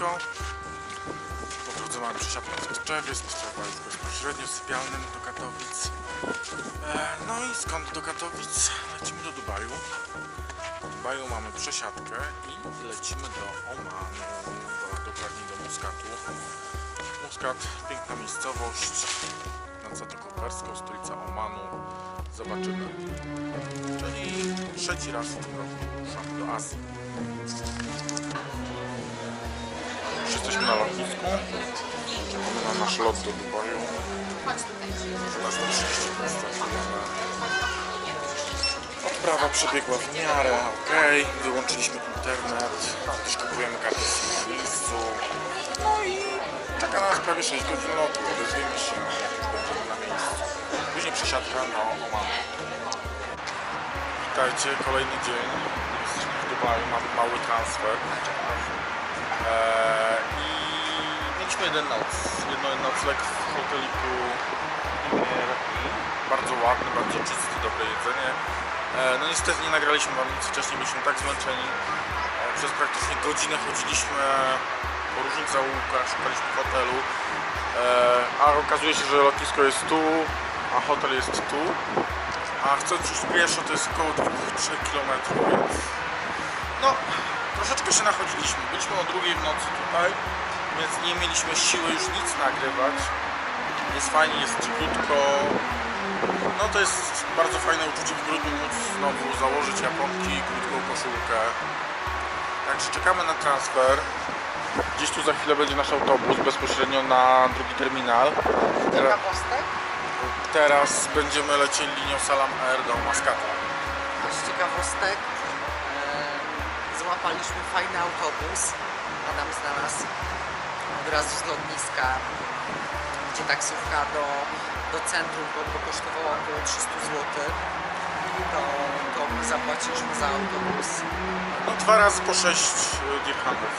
na lotnisko. Po drodze mamy przesiadkę z Tczewa jest bezpośrednio sypialnym do Katowic. E, no i skąd do Katowic? Lecimy do Dubaju. W Dubaju mamy przesiadkę i lecimy do Omanu, do- dokładniej do Muskatu. Muscat, piękna miejscowość nad Zatoką Perską, stolica Omanu. Zobaczymy. Czyli trzeci raz w tym roku do Azji. Jesteśmy na lotnisku. Czekamy na nasz lot do Dubaju. 12.30 startujemy. Odprawa przebiegła w miarę ok. Wyłączyliśmy internet. Też kupujemy SIM na miejscu. No i czeka nas prawie 6 godzin lotu. Odezwiemy się, jak będziemy na miejscu. Później przesiadka do Omanu. Witajcie, kolejny dzień. Jesteśmy w Dubaju, mamy mały transfer. Eee, Mieliśmy jeden noc, jedno nocleg w hoteliku Bardzo ładny, bardzo czysty, dobre jedzenie. Eee, no niestety nie nagraliśmy wam nic wcześniej, byliśmy tak zmęczeni. Eee, przez praktycznie godzinę chodziliśmy po różnych zaułkach, szukaliśmy hotelu. Eee, a okazuje się, że lotnisko jest tu, a hotel jest tu. A chcąc już pieszo to jest około 2-3 km, więc no, troszeczkę się nachodziliśmy. Byliśmy o drugiej w nocy tutaj, więc nie mieliśmy siły już nic nagrywać. Jest fajnie, jest cieplutko. No to jest bardzo fajne uczucie w grudniu móc znowu założyć japonki, krótką koszulkę. Także czekamy na transfer. Gdzieś tu za chwilę będzie nasz autobus bezpośrednio na drugi terminal. Teraz, teraz będziemy lecieli linią Salam Air do Mascata. Z ciekawostek e, złapaliśmy fajny autobus. Adam znalazł od razu z lotniska, gdzie taksówka do, do centrum bo kosztowała około 300 zł. To, to my zapłaciliśmy za autobus. No dwa razy po 6 dirhamów.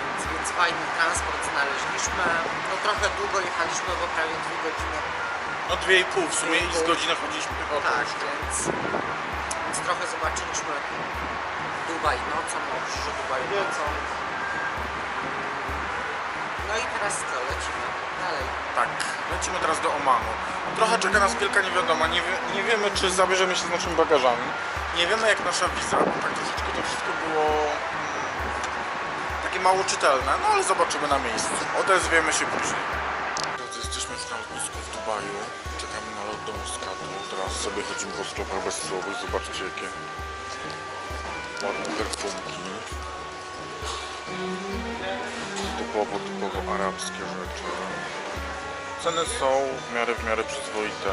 Więc, więc fajny transport znaleźliśmy. No trochę długo jechaliśmy, bo prawie dwie godziny. No dwie i pół, w sumie i z godzinę chodziliśmy piechotą. Tak, jeszcze. więc, więc trochę zobaczyliśmy Dubaj nocą, no że Dubaj nocą. I teraz co, lecimy dalej. Tak, lecimy teraz do Omanu. Trochę czeka nas wielka niewiadoma. Nie, wie, nie wiemy, czy zabierzemy się z naszymi bagażami. Nie wiemy, jak nasza wiza, bo tak troszeczkę to wszystko było mm, takie mało czytelne, no ale zobaczymy na miejscu. Odezwiemy się później. Drodzy, jesteśmy już na lotnisku w Dubaju. Czekamy na lot do Muskatu. Teraz sobie chodzimy po sklepach bezsłowych. Zobaczcie, jakie ładne perfumki. Typowo, typowo arabskie rzeczy. Ceny są w miarę w miarę przyzwoite.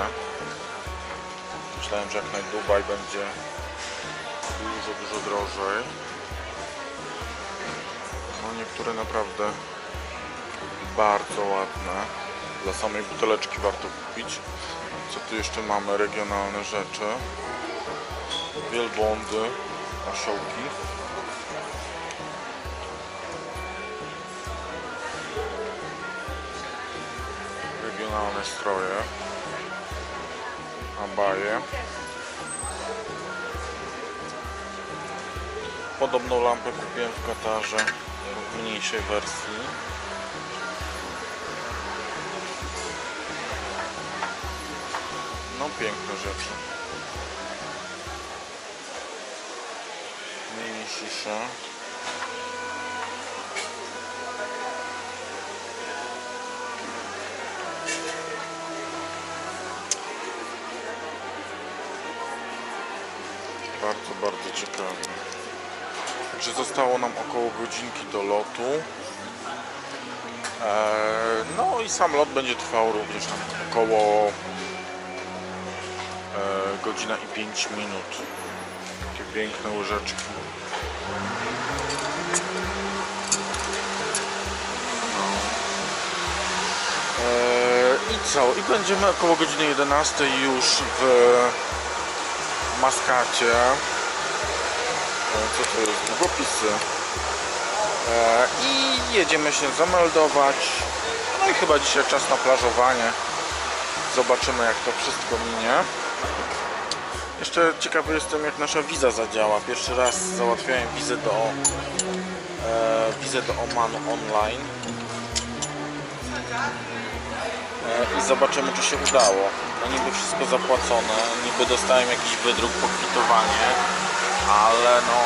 Myślałem, że jak na Dubaj będzie dużo, dużo drożej. No niektóre naprawdę bardzo ładne. Dla samej buteleczki warto kupić. Co tu jeszcze mamy? Regionalne rzeczy. Wielbłądy, osiołki. Regionalne stroje, abaje. Podobną lampę kupiłem w Katarze w mniejszej wersji. No piękne rzeczy. Bardzo, bardzo ciekawe. Także zostało nam około godzinki do lotu. Eee, no i sam lot będzie trwał również około eee, godzina i 5 minut. Takie piękne łyżeczki. Eee, I co? I będziemy około godziny 11 już w Maskacie. E, Co to jest? Długopisy. E, I jedziemy się zameldować. No i chyba dzisiaj czas na plażowanie. Zobaczymy jak to wszystko minie. Jeszcze ciekawy jestem jak nasza wiza zadziała. Pierwszy raz załatwiałem wizę do e, wizę do Omanu online. E, I zobaczymy czy się udało. No niby wszystko zapłacone, niby dostałem jakiś wydruk, pokwitowanie, ale no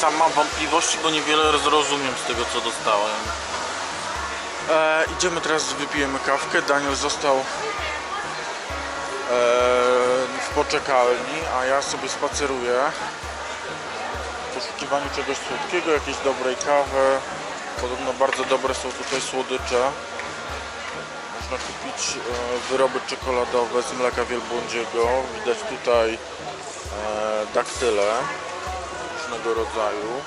sam mam wątpliwości, bo niewiele zrozumiem z tego co dostałem. E, idziemy teraz, wypijemy kawkę. Daniel został e, w poczekalni, a ja sobie spaceruję w poszukiwaniu czegoś słodkiego, jakiejś dobrej kawy. Podobno bardzo dobre są tutaj słodycze. Można kupić e, wyroby czekoladowe z mleka wielbłądziego. Widać tutaj e, daktyle różnego rodzaju.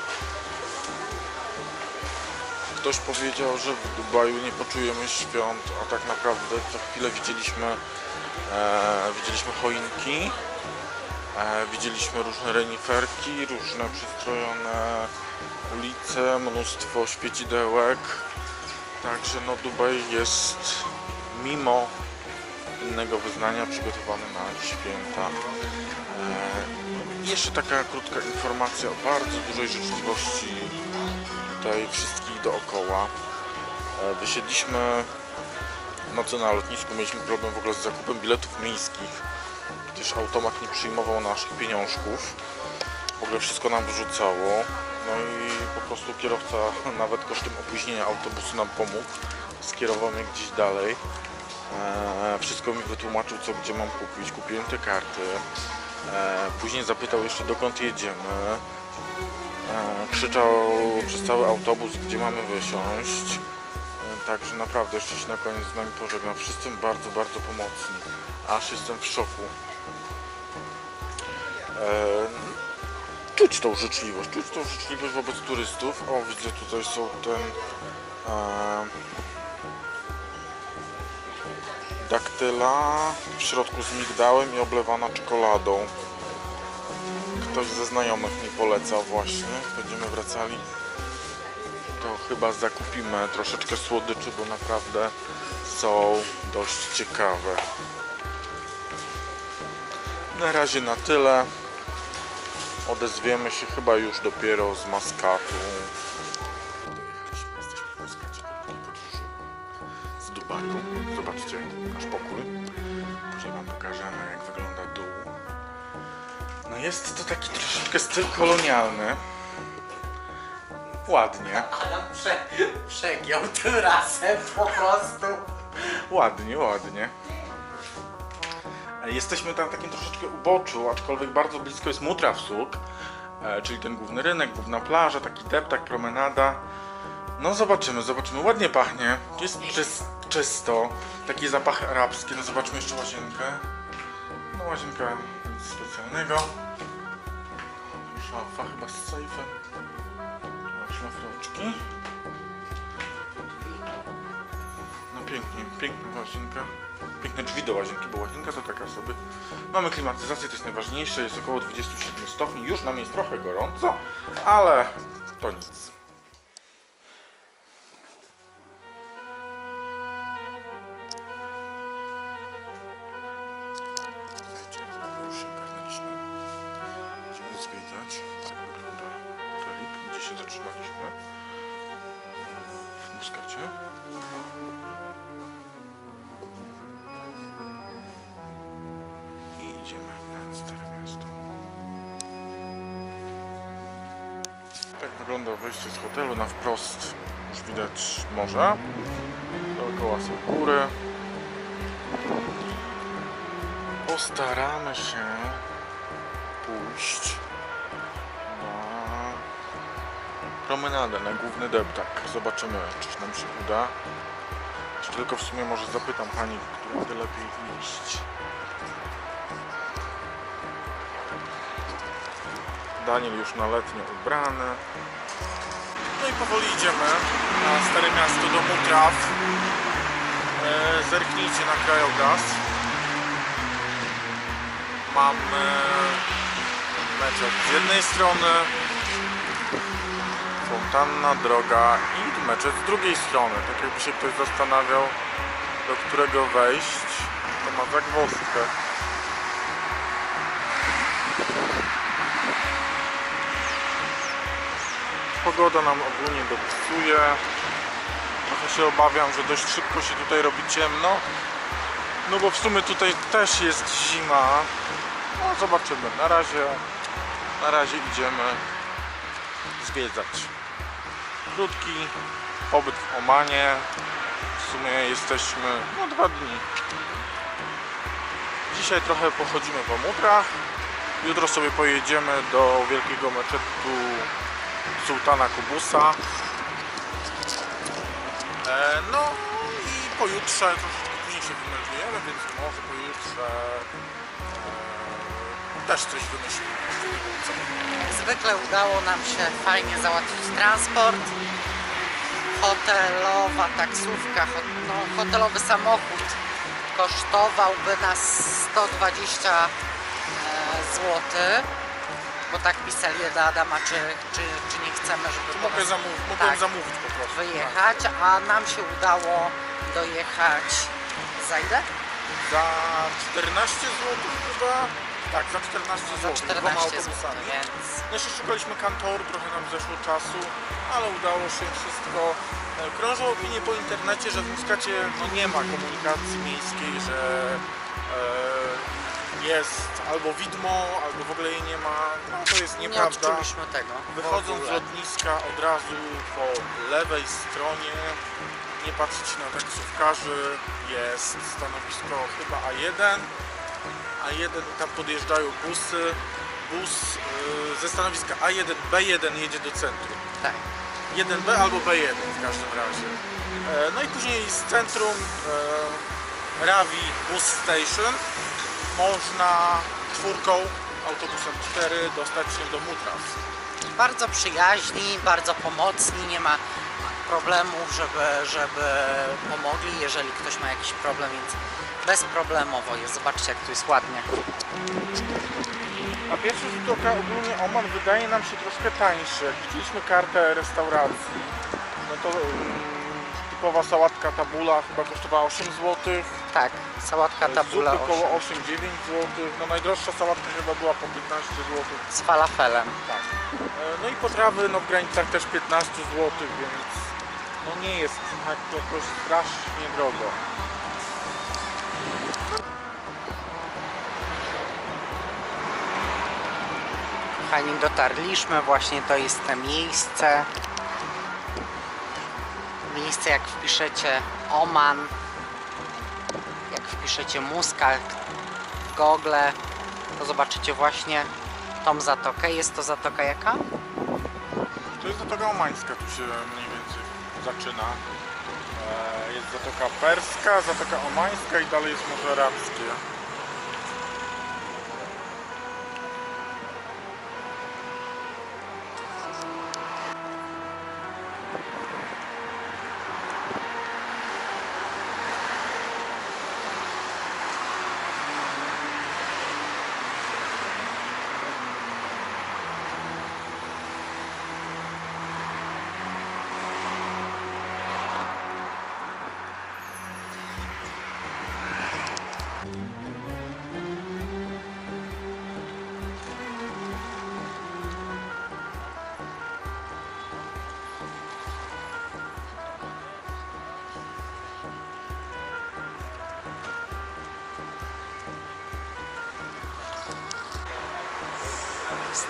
Ktoś powiedział, że w Dubaju nie poczujemy świąt, a tak naprawdę co chwilę widzieliśmy, e, widzieliśmy choinki, widzieliśmy różne reniferki, różne przystrojone ulice, mnóstwo świecidełek. Także no Dubaj jest mimo innego wyznania przygotowany na święta. E, jeszcze taka krótka informacja o bardzo dużej życzliwości tutaj wszystkich dookoła. E, Wysiedliśmy nocy na lotnisku, mieliśmy problem w ogóle z zakupem biletów miejskich, gdyż automat nie przyjmował naszych pieniążków. W ogóle wszystko nam wyrzucało. No i po prostu kierowca nawet kosztem opóźnienia autobusu nam pomógł. Skierował mnie gdzieś dalej. E, wszystko mi wytłumaczył co gdzie mam kupić. Kupiłem te karty. E, później zapytał jeszcze dokąd jedziemy. E, krzyczał przez cały autobus, gdzie mamy wysiąść. Także naprawdę jeszcze się na koniec z nami pożegnam. Wszyscy bardzo, bardzo pomocni. Aż jestem w szoku. Czuć tą życzliwość, czuć tą życzliwość wobec turystów. O, widzę tutaj są ten daktyla w środku z migdałem i oblewana czekoladą. Ktoś ze znajomych mi poleca właśnie. Będziemy wracali. To chyba zakupimy troszeczkę słodyczy, bo naprawdę są dość ciekawe. Na razie na tyle. Odezwiemy się chyba już dopiero z Maskatu. Zobaczcie nasz pokój. Później Wam pokażemy jak wygląda dół. No jest to taki troszeczkę styl kolonialny. Ładnie, Adam prze, przegiął tym razem po prostu. ładnie, ładnie. E, Jesteśmy tam w takim troszeczkę uboczu, aczkolwiek bardzo blisko jest Mutrawsuk, e, czyli ten główny rynek, główna plaża, taki deptak, promenada. No zobaczymy, zobaczymy. Ładnie pachnie, jest czys- czysto, taki zapach arabski. No zobaczmy jeszcze łazienkę. No łazienka nic specjalnego. Szafa chyba z sejfem. Szlafroczki. No pięknie, piękna łazienka. Piękne drzwi do łazienki, bo łazienka to taka sobie. Mamy klimatyzację, to jest najważniejsze, jest około 27 stopni. Już nam jest trochę gorąco, ale to nic. Wygląda wejście z hotelu. Na wprost już widać morze. Dookoła są góry. Postaramy się pójść na promenadę, na główny deptak. Zobaczymy, czy nam się uda. Tylko w sumie może zapytam pani, którędy lepiej iść. Daniel już na letnio ubrany. No i powoli idziemy na Stare Miasto do Mutraw. E, zerknijcie na krajobraz. Mamy meczet z jednej strony, fontanna, droga i meczet z drugiej strony. Tak jakby się ktoś zastanawiał, do którego wejść, to ma zagwozdkę. Pogoda nam ogólnie dopsuje. Trochę się obawiam, że dość szybko się tutaj robi ciemno. No bo w sumie tutaj też jest zima. No zobaczymy. Na razie, na razie idziemy zwiedzać. Krótki pobyt w Omanie. W sumie jesteśmy no dwa dni. Dzisiaj trochę pochodzimy po mutrach. Jutro sobie pojedziemy do wielkiego meczetu Sultana Kubusa. E, no i pojutrze troszeczkę później się wymeldujemy, więc może pojutrze e, też coś wymyślimy. Zwykle udało nam się fajnie załatwić transport. Hotelowa taksówka, ho- no, hotelowy samochód kosztowałby nas 120 zł. Bo tak pisali do Adama, czy, czy, chcemy, żeby mogę zamówić, mogłem Tak. zamówić po prostu. wyjechać, a nam się udało dojechać za ile? Za 14 zł chyba? Tak, za 14 Za zł. 14 zł, autobusami. więc No jeszcze szukaliśmy kantoru, trochę nam zeszło czasu, ale udało się wszystko. E, Krążą opinie po internecie, że w Muskacie no, nie ma komunikacji miejskiej, że e, jest albo widmo, albo w ogóle jej nie ma. No to jest nie nieprawda. odczuliśmy tego. Wychodząc z lotniska od razu po lewej stronie, nie patrzeć na taksówkarzy, jest stanowisko chyba A1. A1 i tam podjeżdżają busy. Bus y, ze stanowiska A1, B1 jedzie do centrum. Tak. 1B albo B1 w każdym razie. E, No i później z centrum e, Ravi Bus Station można czwórką, autobusem 4 dostać się do Mutras. bardzo przyjaźni, bardzo pomocni, nie ma problemów, żeby, żeby pomogli, jeżeli ktoś ma jakiś problem, więc bezproblemowo jest. Zobaczcie, jak tu jest ładnie. A pierwszy rzut oka ogólnie Oman wydaje nam się troszkę tańszy. Jak widzieliśmy kartę restauracji, no to mm, typowa sałatka tabula chyba kosztowała 8 zł. Tak, sałatka tabula Zupy około 8 8-9 zł. No najdroższa sałatka chyba była po 15 zł. z falafelem. Tak. E, No i potrawy no w granicach też 15 zł, więc no nie jest tak jakoś strasznie drogo. Kochani, dotarliśmy, właśnie to jest to miejsce. Miejsce jak wpiszecie Oman, jak wpiszecie Muscat w Google, to zobaczycie właśnie tą zatokę. Jest to zatoka jaka? To jest Zatoka Omańska, tu się mniej więcej zaczyna. E, Jest Zatoka Perska, Zatoka Omańska i dalej jest Morze Arabskie.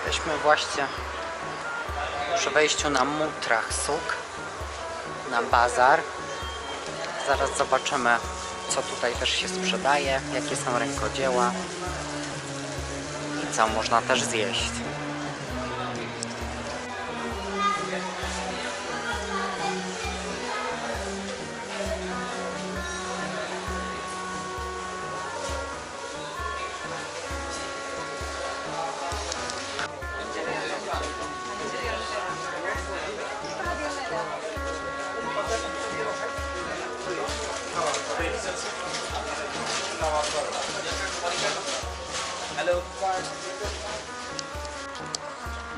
Jesteśmy właśnie przy wejściu na Mutrach Suk, na bazar. Zaraz zobaczymy, co tutaj też się sprzedaje, jakie są rękodzieła i co można też zjeść.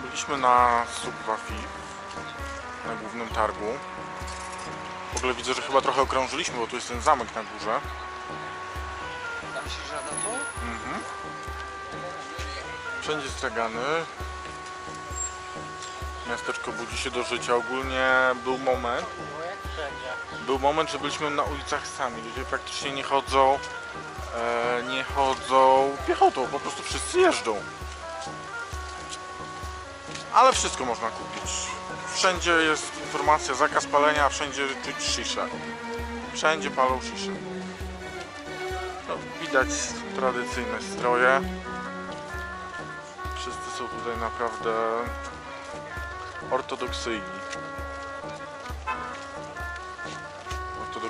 Byliśmy na Subwafi, na głównym targu. W ogóle widzę, że chyba trochę okrążyliśmy, bo tu jest ten zamek na górze. Tam się? Mhm. Wszędzie stragany. Miasteczko budzi się do życia. Ogólnie był moment, był moment, że byliśmy na ulicach sami. Ludzie praktycznie nie chodzą, nie chodzą piechotą, po prostu wszyscy jeżdżą. Ale wszystko można kupić. Wszędzie jest informacja zakaz palenia, a wszędzie czuć sziszę. Wszędzie palą sziszę. No, widać tradycyjne stroje. Wszyscy są tutaj naprawdę ortodoksyjni.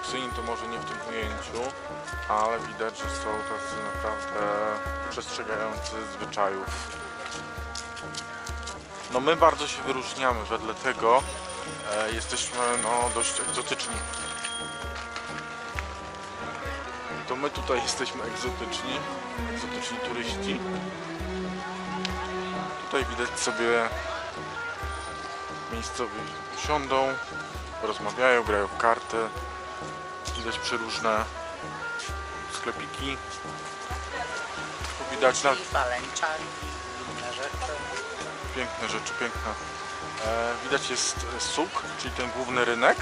Ortodoksyjni to może nie w tym ujęciu, ale widać, że są tacy naprawdę przestrzegający zwyczajów. No my bardzo się wyróżniamy, wedle tego e, jesteśmy no, dość egzotyczni. To my tutaj jesteśmy egzotyczni, egzotyczni turyści. Tutaj widać sobie miejscowi siądą, rozmawiają, grają w karty. Widać przeróżne sklepiki. Tu widać na inne rzeczy. piękne rzeczy, piękne. E, widać jest suk, czyli ten główny rynek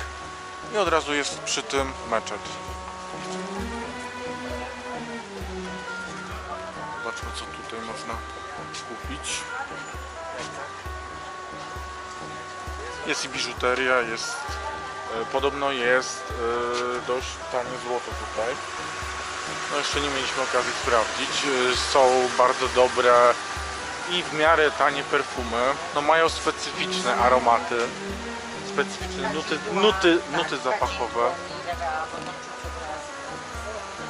i od razu jest przy tym meczet. Zobaczmy co tutaj można kupić. Jest i biżuteria, jest podobno jest e, dość tanie złoto tutaj. No jeszcze nie mieliśmy okazji sprawdzić. E, Są bardzo dobre i w miarę tanie perfumy. No mają specyficzne aromaty, specyficzne nuty, nuty, nuty zapachowe.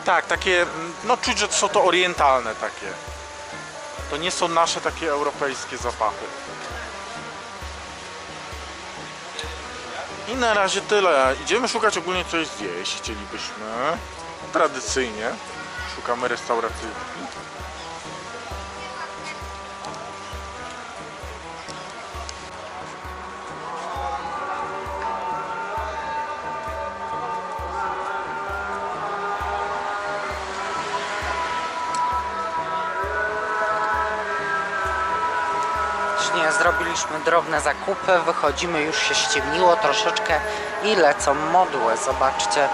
Tak, takie, no czuć, że są to orientalne takie. To nie są nasze takie europejskie zapachy. I na razie tyle. Idziemy szukać ogólnie coś zjeść, chcielibyśmy. Tradycyjnie. Szukamy restauracyjki. Zrobiliśmy drobne zakupy, wychodzimy, już się ściemniło troszeczkę i lecą modły, zobaczcie.